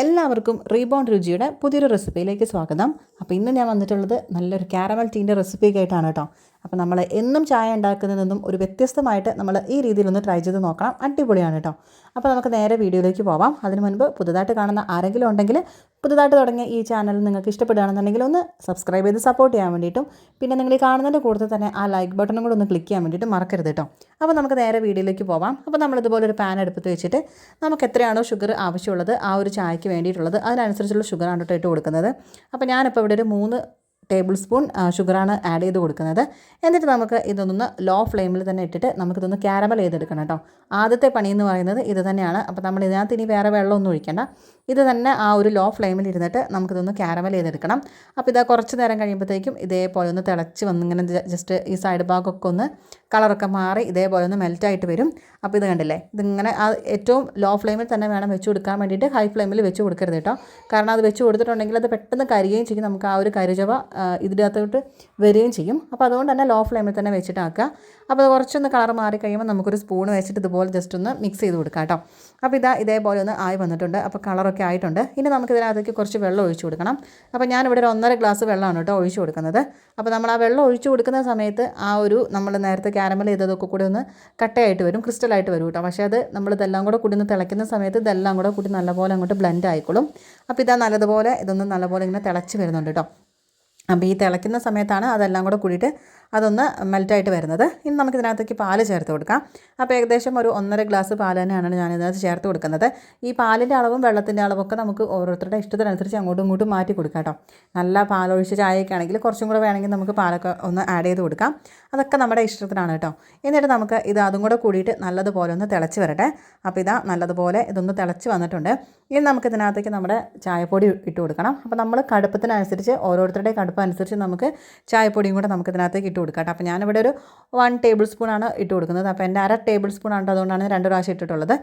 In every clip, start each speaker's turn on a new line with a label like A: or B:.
A: എല്ലാവർക്കും റീബോൺ രുചിയുടെ പുതിയൊരു റെസിപ്പിയിലേക്ക് സ്വാഗതം. അപ്പോൾ ഇന്ന് ഞാൻ വന്നിട്ടുള്ളത് നല്ലൊരു ക്യാരമൽ ടീന്റെ റെസിപ്പിയൊക്കെ ആയിട്ടാണ് കേട്ടോ. അപ്പോൾ നമ്മൾ എന്നും ചായ ഉണ്ടാക്കുന്നതിൽ നിന്നും ഒരു വ്യത്യസ്തമായിട്ട് നമ്മൾ ഈ രീതിയിലൊന്ന് ട്രൈ ചെയ്ത് നോക്കണം. അടിപൊളിയാണ് കേട്ടോ അപ്പോൾ നമുക്ക് നേരെ വീഡിയോയിലേക്ക് പോവാം. അതിന് മുൻപ് പുതുതായിട്ട് കാണുന്ന ആരെങ്കിലും ഉണ്ടെങ്കിൽ പുതുതായിട്ട് തുടങ്ങിയ ഈ ചാനൽ നിങ്ങൾക്ക് ഇഷ്ടപ്പെടുകയാണെന്നുണ്ടെങ്കിൽ ഒന്ന് സബ്സ്ക്രൈബ് ചെയ്ത് സപ്പോർട്ട് ചെയ്യാൻ വേണ്ടിയിട്ടും പിന്നെ നിങ്ങൾ ഈ കാണുന്നതിന്റെ കൂടുതൽ തന്നെ ആ ലൈക്ക് ബട്ടണും കൂടെ ഒന്ന് ക്ലിക്ക് ചെയ്യാൻ വേണ്ടിയിട്ട് മറക്കരുത് കേട്ടോ അപ്പോൾ നമുക്ക് നേരെ വീഡിയോയിലേക്ക് പോവാം. അപ്പോൾ നമ്മളിതുപോലെ ഒരു പാൻ എടുപ്പത്ത് വെച്ചിട്ട് നമുക്ക് എത്രയാണോ ഷുഗർ ആവശ്യമുള്ളത് ആ ഒരു ചായക്ക് വേണ്ടിയിട്ടുള്ളത് അതിനനുസരിച്ചുള്ള ഷുഗറാണ് കേട്ടോ ഇട്ട് കൊടുക്കുന്നത്. അപ്പോൾ ഞാനിപ്പോൾ ഇവിടെ ഒരു മൂന്ന് ടേബിൾ സ്പൂൺ ഷുഗറാണ് ആഡ് ചെയ്ത് കൊടുക്കുന്നത്. എന്നിട്ട് നമുക്ക് ഇതൊന്ന് ലോ ഫ്ലെയിമിൽ തന്നെ ഇട്ടിട്ട് നമുക്കിതൊന്ന് ക്യാരമൽ ചെയ്തെടുക്കണം കേട്ടോ. ആദ്യത്തെ പണി എന്ന് പറയുന്നത് ഇത് തന്നെയാണ്. അപ്പോൾ നമ്മൾ ഇതിനകത്ത് ഇനി വേറെ വെള്ളമൊന്നും ഒഴിക്കേണ്ട. ഇത് തന്നെ ആ ഒരു ലോ ഫ്ലെയിമിൽ ഇരുന്നിട്ട് നമുക്കിതൊന്ന് ക്യാരമൽ ചെയ്തെടുക്കണം. അപ്പോൾ ഇതാ കുറച്ച് നേരം കഴിയുമ്പോഴത്തേക്കും ഇതേപോലെ ഒന്ന് തിളച്ച് വന്ന് ഇങ്ങനെ ജസ്റ്റ് ഈ സൈഡ് ഭാഗമൊക്കെ ഒന്ന് കളറൊക്കെ മാറി ഇതേപോലെ ഒന്ന് മെൽറ്റായിട്ട് വരും. അപ്പോൾ ഇത് കണ്ടില്ലേ? ഇതിങ്ങനെ ആ ഏറ്റവും ലോ ഫ്ലെയിമിൽ തന്നെ വേണം വെച്ച് കൊടുക്കാൻ വേണ്ടിയിട്ട് ഹൈ ഫ്ലെയിമിൽ വെച്ച് കൊടുക്കരുത് കേട്ടോ. കാരണം അത് വെച്ച് കൊടുത്തിട്ടുണ്ടെങ്കിൽ അത് പെട്ടെന്ന് കരിയുകയും ചെയ്യും. നമുക്ക് ആ ഒരു കരിചവ അകത്തോട്ട് വരികയും ചെയ്യും. അപ്പോൾ അതുകൊണ്ട് തന്നെ ലോ ഫ്ലെയിമിൽ തന്നെ വെച്ചിട്ടാക്കുക. അപ്പോൾ അത് കുറച്ചൊന്ന് കളർ മാറി കഴിയുമ്പോൾ നമുക്കൊരു സ്പൂൺ വെച്ചിട്ട് ഇതുപോലെ ജസ്റ്റ് ഒന്ന് മിക്സ് ചെയ്ത് കൊടുക്കാം കേട്ടോ. അപ്പോൾ ഇതാ ഇതേപോലെ ഒന്ന് ആയി വന്നിട്ടുണ്ട്. അപ്പോൾ കളറൊക്കെ ആയിട്ടുണ്ട്. ഇനി നമുക്ക് ഇതിനകത്തേക്ക് കുറച്ച് വെള്ളം ഒഴിച്ചു കൊടുക്കണം. അപ്പോൾ ഞാനിവിടെ ഒരു ഒന്നര ഗ്ലാസ് വെള്ളമാണ് കേട്ടോ ഒഴിച്ചു കൊടുക്കുന്നത്. അപ്പോൾ നമ്മൾ ആ വെള്ളം ഒഴിച്ചു കൊടുക്കുന്ന സമയത്ത് ആ ഒരു നമ്മൾ നേരത്തെ ക്യാരമൽ ചെയ്തതൊക്കെ കൂടി ഒന്ന് കട്ടയായിട്ട് വരും ക്രിസ്റ്റലായിട്ട് വരും കേട്ടോ. പക്ഷേ അത് നമ്മൾ ഇതെല്ലാം കൂടെ കൂടി ഒന്ന് തിളയ്ക്കുന്ന സമയത്ത് ഇതെല്ലാം കൂടെ കൂടി നല്ലപോലെ അങ്ങോട്ട് ബ്ലെൻഡ് ആയിക്കോളും. അപ്പോൾ ഇതാ നല്ലതുപോലെ ഇതൊന്ന് നല്ലപോലെ ഇങ്ങനെ തിളച്ച് വരുന്നുണ്ട് കേട്ടോ. അപ്പോൾ ഈ തിളയ്ക്കുന്ന സമയത്താണ് അതെല്ലാം കൂടെ കൂടിയിട്ട് അതൊന്ന് മെൽറ്റായിട്ട് വരുന്നത്. ഇനി നമുക്ക് പാൽ ചേർത്ത് കൊടുക്കാം. അപ്പോൾ ഏകദേശം ഒരു ഒന്നര ഗ്ലാസ് പാൽ തന്നെയാണ് ഞാൻ ഇതിനകത്ത് ചേർത്ത് കൊടുക്കുന്നത്. ഈ പാലിന്റെ അളവും വെള്ളത്തിന്റെ അളവൊക്കെ നമുക്ക് ഓരോരുത്തരുടെ ഇഷ്ടത്തിനനുസരിച്ച് അങ്ങോട്ടും ഇങ്ങോട്ടും മാറ്റി കൊടുക്കാം കേട്ടോ. നല്ല പാലൊഴിച്ച് ചായയൊക്കെ ആണെങ്കിൽ കുറച്ചും കൂടെ വേണമെങ്കിൽ നമുക്ക് പാലൊക്കെ ഒന്ന് ആഡ് ചെയ്ത് കൊടുക്കാം. അതൊക്കെ നമ്മുടെ ഇഷ്ടത്തിനാണ് കേട്ടോ. എന്നിട്ട് നമുക്ക് ഇത് അതും കൂടെ കൂടിയിട്ട് നല്ലതുപോലെ ഒന്ന് തിളച്ച് വരട്ടെ. അപ്പോൾ ഇതാ നല്ലതുപോലെ ഇതൊന്ന് തിളച്ച് വന്നിട്ടുണ്ട്. ഇനി നമുക്ക് ഇതിനകത്തേക്ക് നമ്മുടെ ചായപ്പൊടി ഇട്ട് കൊടുക്കണം. അപ്പോൾ നമ്മൾ കടുപ്പത്തിനനുസരിച്ച് ഓരോരുത്തരുടെ കടുപ്പം അനുസരിച്ച് നമുക്ക് ചായപ്പൊടിയും കൂടെ നമുക്ക് ഇതിനകത്തേക്ക് ഇട്ട് കൊടുക്കാം കേട്ടോ. അപ്പോൾ ഞാനിവിടെ ഒരു വൺ ടേബിൾ സ്പൂണാണ് ഇട്ട് കൊടുക്കുന്നത്. അപ്പോൾ എന്റെ അര ടേബിൾ സ്പൂൺ ആണ് അതുകൊണ്ടാണ് രണ്ട് പ്രാവശ്യം ഇട്ടിട്ടുള്ളത്.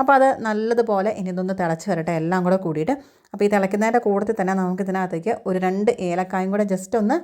A: അപ്പോൾ അത് നല്ലതുപോലെ ഇനി ഇതൊന്ന് തിളച്ച് വരട്ടെ എല്ലാം കൂടെ കൂടിയിട്ട്. അപ്പോൾ ഈ തിളയ്ക്കുന്നതിന്റെ കൂട്ടത്തിൽ തന്നെ നമുക്ക് ഇതിനകത്തേക്ക് ഒരു രണ്ട് ഏലക്കായും കൂടെ ജസ്റ്റ് ഒന്ന്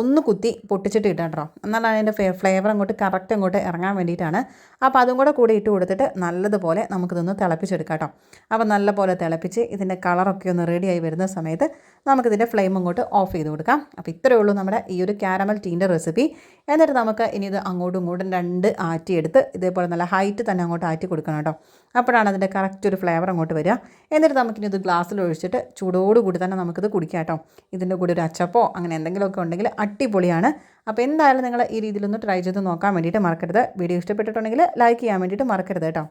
A: ഒന്ന് കുത്തി പൊട്ടിച്ചിട്ട് ഇടാം കേട്ടോ. എന്നാലാണ് അതിന്റെ ഫ്ലേവർ അങ്ങോട്ട് കറക്റ്റ് അങ്ങോട്ട് ഇറങ്ങാൻ വേണ്ടിയിട്ടാണ്. അപ്പോൾ അതും കൂടെ കൂടി ഇട്ട് കൊടുത്തിട്ട് നല്ലതുപോലെ നമുക്കിതൊന്ന് തിളപ്പിച്ചെടുക്കാം കേട്ടോ. അപ്പോൾ നല്ലപോലെ തിളപ്പിച്ച് ഇതിന്റെ കളറൊക്കെ ഒന്ന് റെഡിയായി വരുന്ന സമയത്ത് നമുക്കിതിന്റെ ഫ്ലെയിം അങ്ങോട്ട് ഓഫ് ചെയ്ത് കൊടുക്കാം. അപ്പോൾ ഇത്രയേ ഉള്ളൂ നമ്മുടെ ഈ ഒരു കാരമൽ ടീന്റെ റെസിപ്പി എന്നിട്ട് നമുക്ക് ഇനി ഇത് അങ്ങോട്ടും ഇങ്ങോട്ടും രണ്ട് ആറ്റിയെടുത്ത് ഇതേപോലെ നല്ല ഹൈറ്റ് തന്നെ അങ്ങോട്ട് ആറ്റി കൊടുക്കണം കേട്ടോ. അപ്പോഴാണ് അതിന്റെ കറക്റ്റ് ഒരു ഫ്ലേവർ അങ്ങോട്ട് വരിക. എന്നിട്ട് നമുക്കിനി ഇത് ഗ്ലാസ്സിൽ ഒഴിച്ചിട്ട് ചൂടോടുകൂടി തന്നെ നമുക്കിത് കുടിക്കാം കേട്ടോ. ഇതിന്റെ കൂടെ ഒരു അച്ചപ്പോ അങ്ങനെ എന്തെങ്കിലുമൊക്കെ ഉണ്ടെങ്കിൽ അടിപൊളിയാണ്. അപ്പോൾ എന്തായാലും നിങ്ങൾ ഈ രീതിയിലൊന്ന് ട്രൈ ചെയ്ത് നോക്കാൻ വേണ്ടിയിട്ട് മറക്കരുത്. വീഡിയോ ഇഷ്ടപ്പെട്ടിട്ടുണ്ടെങ്കിൽ ലൈക്ക് ചെയ്യാൻ വേണ്ടിയിട്ട് മറക്കരുത് കേട്ടോ.